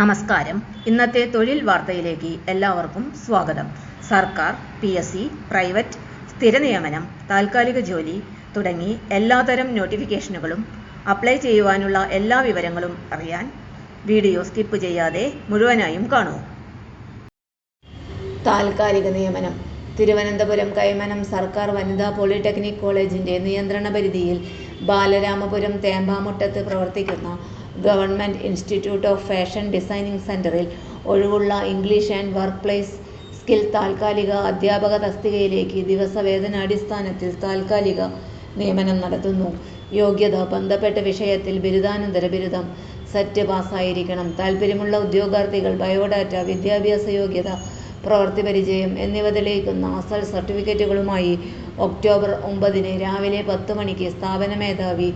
നമസ്കാരം. ഇന്നത്തെ തൊഴിൽ വാർത്തയിലേക്ക് എല്ലാവർക്കും സ്വാഗതം. സർക്കാർ പി എസ് സി പ്രൈവറ്റ് സ്ഥിര നിയമനം താൽക്കാലിക ജോലി തുടങ്ങി എല്ലാതരം നോട്ടിഫിക്കേഷനുകളും അപ്ലൈ ചെയ്യുവാനുള്ള എല്ലാ വിവരങ്ങളും അറിയാൻ വീഡിയോ സ്കിപ്പ് ചെയ്യാതെ മുഴുവനായും കാണൂ. താൽക്കാലിക നിയമനം. തിരുവനന്തപുരം കൈമനം സർക്കാർ വനിതാ പോളിടെക്നിക് കോളേജിന്റെ നിയന്ത്രണ പരിധിയിൽ ബാലരാമപുരം തേമ്പാമുട്ടത്ത് പ്രവർത്തിക്കുന്ന government institute of fashion designing സെന്ററിൽ ഒഴിവുള്ള English and work place skill താൽക്കാലിക അധ്യാപക തസ്തികയിലേക്ക് ദിവസവേതനാടിസ്ഥാനത്തിൽ താൽക്കാലിക നിയമനം നടത്തുന്നു. യോഗ്യത ബന്ധപ്പെട്ട വിഷയത്തിൽ ബിരുദാനന്തര ബിരുദം. സെറ്റ് പാസ്സായിരിക്കണം. താൽപ്പര്യമുള്ള ഉദ്യോഗാർത്ഥികൾ ബയോഡാറ്റ വിദ്യാഭ്യാസ യോഗ്യത പ്രവൃത്തി പരിചയം എന്നിവ തെളിയിക്കുന്ന അസൽ സർട്ടിഫിക്കറ്റുകളുമായി ഒക്ടോബർ ഒമ്പതിന് രാവിലെ പത്ത് മണിക്ക് സ്ഥാപന മേധാവി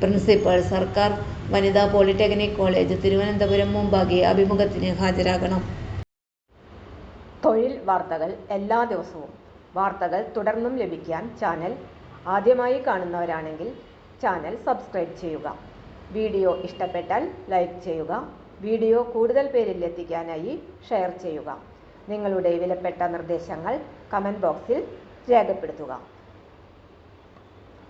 പ്രിൻസിപ്പൽ സർക്കാർ വനിതാ പോളിടെക്നിക് കോളേജ് തിരുവനന്തപുരം മുമ്പാകെ അഭിമുഖത്തിന് ഹാജരാകണം. തൊഴിൽ വാർത്തകൾ എല്ലാ ദിവസവും. വാർത്തകൾ തുടർന്നും ലഭിക്കാൻ ചാനൽ ആദ്യമായി കാണുന്നവരാണെങ്കിൽ ചാനൽ സബ്സ്ക്രൈബ് ചെയ്യുക. വീഡിയോ ഇഷ്ടപ്പെട്ടാൽ ലൈക്ക് ചെയ്യുക. വീഡിയോ കൂടുതൽ പേരിൽ എത്തിക്കാനായി ഷെയർ ചെയ്യുക. നിങ്ങളുടെ വിലപ്പെട്ട നിർദ്ദേശങ്ങൾ കമന്റ് ബോക്സിൽ രേഖപ്പെടുത്തുക.